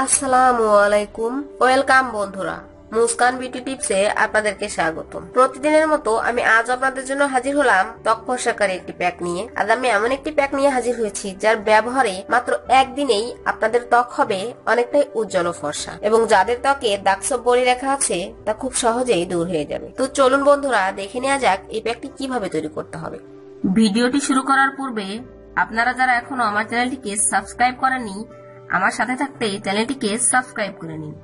আসসালামু আলাইকুম। ওয়েলকাম বন্ধুরা, মুস্কান বিউটি টিপসে আপনাদেরকে স্বাগতম। প্রতিদিনের মতো আমি আজ আপনাদের জন্য হাজির হলাম ত্বক ফর্সাকারী একটি প্যাক নিয়ে। আজ আমি এমন একটি প্যাক নিয়ে হাজির হয়েছি, যার ব্যবহারে মাত্র একদিনেই আপনাদের ত্বক হবে অনেকটাই উজ্জ্বল ফর্সা। এবং যাদের ত্বকে দাগসব বলে রেখা আছে, তা খুব সহজেই দূর হয়ে যাবে। তো চলুন বন্ধুরা, দেখে নেওয়া যাক এই প্যাকটি কীভাবে তৈরি করতে হবে। ভিডিওটি শুরু করার পূর্বে আপনারা যারা এখনও আমার চ্যানেলটিকে সাবস্ক্রাইব করেননি আমার সাথে থাকতে চ্যানেলটিকে সাবস্ক্রাইব করে নিন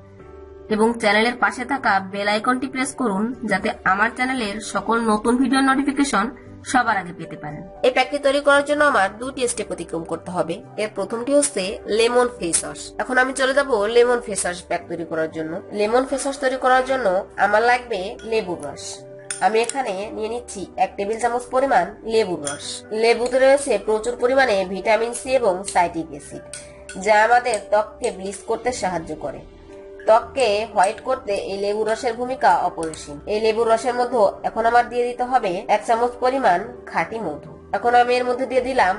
এবং চ্যানেলের পাশে থাকা বেল আইকনটি প্রেস করুন যাতে আমার চ্যানেলের সকল নতুন ভিডিও নোটিফিকেশন সবার আগে পেতে পারেন। এই প্যাকটি তৈরি করার জন্য আমার দুটি স্টেপ অতিক্রম করতে হবে। এর প্রথমটি হচ্ছে লেমন ফেস ওয়াশ। এখন আমি চলে যাব লেমন ফেস ওয়াশ প্যাক তৈরি করার জন্য। লেমন ফেস ওয়াশ তৈরি করার জন্য আমার লাগবে লেবুর রস আমি এখানে নিয়ে নিচ্ছি এক টেবিল চামচ পরিমাণ লেবুর রস লেবুতে রয়েছে প্রচুর পরিমাণে ভিটামিন সি এবং সাইট্রিক অ্যাসিড। যা আমাদের ত্বককে ব্লিচ করতে সাহায্য করে। ত্বককে হোয়াইট করতে এই লেবু রসের ভূমিকা অপরিসীম। এই লেবুর রসের মধ্যে এখন আমার দিয়ে দিতে হবে এক চামচ পরিমাণ খাঁটি মধু। এখন আমি এর মধ্যে দিয়ে দিলাম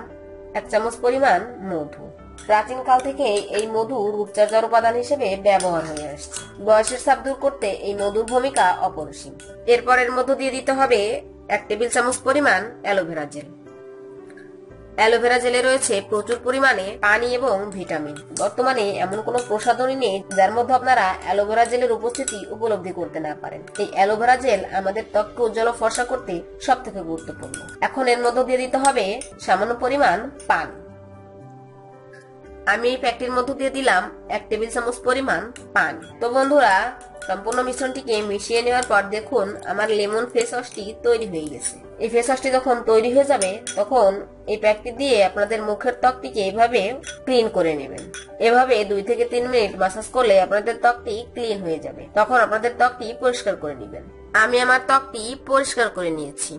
এক চামচ পরিমাণ মধু। প্রাচীন কাল থেকে এই মধু রূপচর্চার উপাদান হিসেবে ব্যবহার হয়ে আসছে। বয়সের চাপ দূর করতে এই মধুর ভূমিকা অপরিসীম। এরপর এর মধ্যে দিয়ে দিতে হবে এক টেবিল চামচ পরিমাণ অ্যালোভেরা জেল। অ্যালোভেরা জেলে রয়েছে প্রচুর পরিমাণে পানি এবং ভিটামিন। বর্তমানে এমন কোনো প্রসাধনী নেই যার মধ্যে আপনারা অ্যালোভেরা জেলের উপস্থিতি উপলব্ধি করতে না পারেন। এই অ্যালোভেরা জেল আমাদের ত্বককে উজ্জ্বল ফর্সা করতে সব থেকে গুরুত্বপূর্ণ। এখন এর মধ্যে দিয়ে দিতে হবে সামান্য পরিমাণ পানি। আমি এই প্যাকটির মধ্যে দিয়ে দিলাম এক টেবিল চামচ পরিমাণ পানি। তো বন্ধুরা সম্পূর্ণ মিশ্রণটিকে মিশিয়ে নেওয়ার পর দেখুন আমার লেমন ফেস ওয়াশটি তৈরি হয়ে গেছে। এই ফেস ওয়াশটি যখন তৈরি হয়ে যাবে, তখন এই প্যাকটি দিয়ে আপনাদের মুখের ত্বকটিকে এভাবে ক্লিন করে নেবেন। এভাবে দুই থেকে তিন মিনিট মাসাজ করলে আপনাদের ত্বকটি ক্লিন হয়ে যাবে। তখন আপনাদের ত্বকটি পরিষ্কার করে নেবেন। আমি আমার ত্বকটি পরিষ্কার করে নিয়েছি।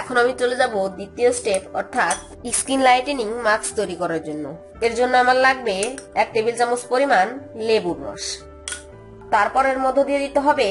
এখন আমি চলে যাব দ্বিতীয় স্টেপ অর্থাৎ স্কিন লাইটেনিং মাস্ক তৈরি করার জন্য। এর জন্য আমার লাগবে এক টেবিল চামচ পরিমাণ লেবুর রস। তারপর এর মধ্যে দিয়ে দিতে হবে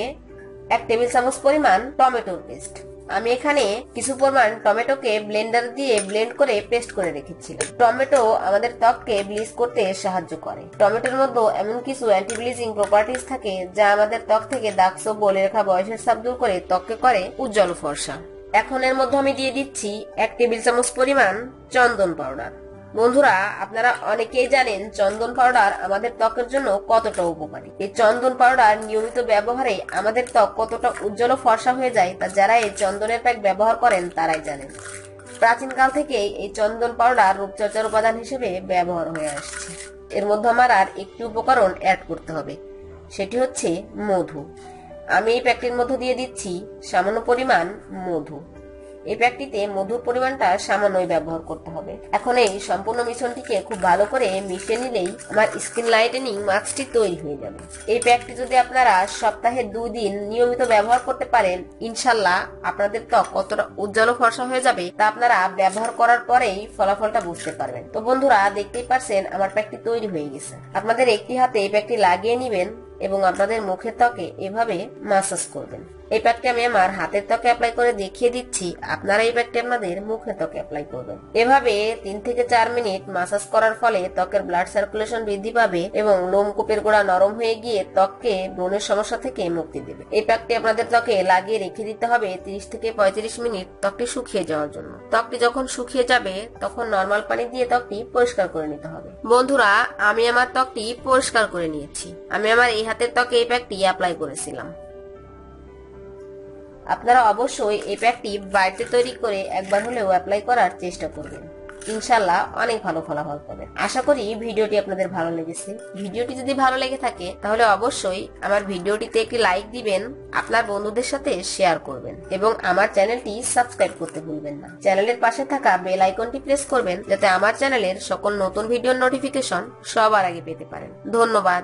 এক টেবিল চামচ পরিমাণ টমেটোর পেস্ট। আমি এখানে কিছু পরিমাণ টমেটোকে ব্লেন্ডার দিয়ে ব্লেন্ড করে পেস্ট করে রেখেছিলাম। টমেটো আমাদের ত্বককে ব্লিচ করতে সাহায্য করে। টমেটোর মধ্যে এমন কিছু অ্যান্টি ব্লিচিং প্রপার্টিস থাকে যা আমাদের ত্বক থেকে দাগ সব বলে রেখা বয়সের চাপ দূর করে ত্বককে করে উজ্জ্বল ফর্সা। এখন এর মধ্যে আমি দিয়ে দিচ্ছি এক টেবিল চামচ পরিমাণ চন্দন পাউডার। বন্ধুরা, আপনারা অনেকেই জানেন চন্দন পাউডার আমাদের ত্বকের জন্য কতটা উপকারী। এই চন্দন পাউডার নিয়মিত ব্যবহারে আমাদের ত্বক কতটা উজ্জ্বল ফর্সা হয়ে যায় তা যারা এই চন্দনের প্যাক ব্যবহার করেন তারাই জানেন। প্রাচীনকাল থেকেই এই চন্দন পাউডার রূপচর্চার উপাদান হিসেবে ব্যবহার হয়ে আসছে। এর মধ্যে আমার আর একটি উপকরণ অ্যাড করতে হবে, সেটি হচ্ছে মধু। আমি এই প্যাকটির মধ্যে দিয়ে দিচ্ছি সামান্য পরিমাণ মধু। এই প্যাকটিতে মধুর পরিমাণটা সামান্যই ব্যবহার করতে হবে। এখন এই সম্পূর্ণ মিশ্রণটিকে খুব ভালো করে মিশিয়ে নিলেই আমার স্কিন লাইটেনিং মাস্কটি তৈরি হয়ে যাবে। এই প্যাকটি যদি আপনারা সপ্তাহে দুই দিন নিয়মিত ব্যবহার করতে পারেন, ইনশাল্লাহ আপনাদের ত্বক কতটা উজ্জ্বল ফর্সা হয়ে যাবে তা আপনারা ব্যবহার করার পরেই ফলাফলটা বুঝতে পারবেন। তো বন্ধুরা, দেখতেই পারছেন আমার প্যাকটি তৈরি হয়ে গেছে। আপনাদের একটি হাতে এই প্যাকটি লাগিয়ে নিবেন। এবং আপনাদের মুখের ত্বকে এভাবে মাসাজ করবেন। এই প্যাকটি আমি আমার হাতের ত্বকে অ্যাপ্লাই করে দেখিয়ে দিচ্ছি। আপনারা এই প্যাকটি আপনাদের মুখের ত্বকে অ্যাপ্লাই করবেন। এভাবে তিন থেকে চার মিনিট মাসাজ করার ফলে ত্বকের ব্লাড সার্কুলেশন বৃদ্ধি পাবে এবং লোমকূপের গোড়া নরম হয়ে গিয়ে ত্বককে ব্রণের সমস্যা থেকে মুক্তি দেবে। এই প্যাকটি আপনাদের ত্বকে লাগিয়ে রেখে দিতে হবে তিরিশ থেকে পঁয়ত্রিশ মিনিট ত্বকটি শুকিয়ে যাওয়ার জন্য। ত্বকটি যখন শুকিয়ে যাবে, তখন নর্মাল পানি দিয়ে ত্বকটি পরিষ্কার করে নিতে হবে। বন্ধুরা, আমি আমার ত্বকটি পরিষ্কার করে নিয়েছি। আমি আমার এই হাতের ত্বকে এই প্যাকটি অ্যাপ্লাই করেছিলাম। আপনারা অবশ্যই এই প্যাকটি বাড়িতে তৈরি করে একবার হলেও অ্যাপ্লাই করার চেষ্টা করবেন। ইনশাল্লাহ অনেক ভালো ফলাফল পাবেন। আশা করি ভিডিওটি আপনাদের ভালো লেগেছে। ভিডিওটি যদি ভালো লেগে থাকে, তাহলে অবশ্যই আমার ভিডিওটিতে একটি লাইক দিবেন, আপনার বন্ধুদের সাথে শেয়ার করবেন এবং আমার চ্যানেলটি সাবস্ক্রাইব করতে ভুলবেন না। চ্যানেলের পাশে থাকা বেল আইকনটি প্রেস করবেন, যাতে আমার চ্যানেলের সকল নতুন ভিডিওর নোটিফিকেশন সবার আগে পেতে পারেন। ধন্যবাদ।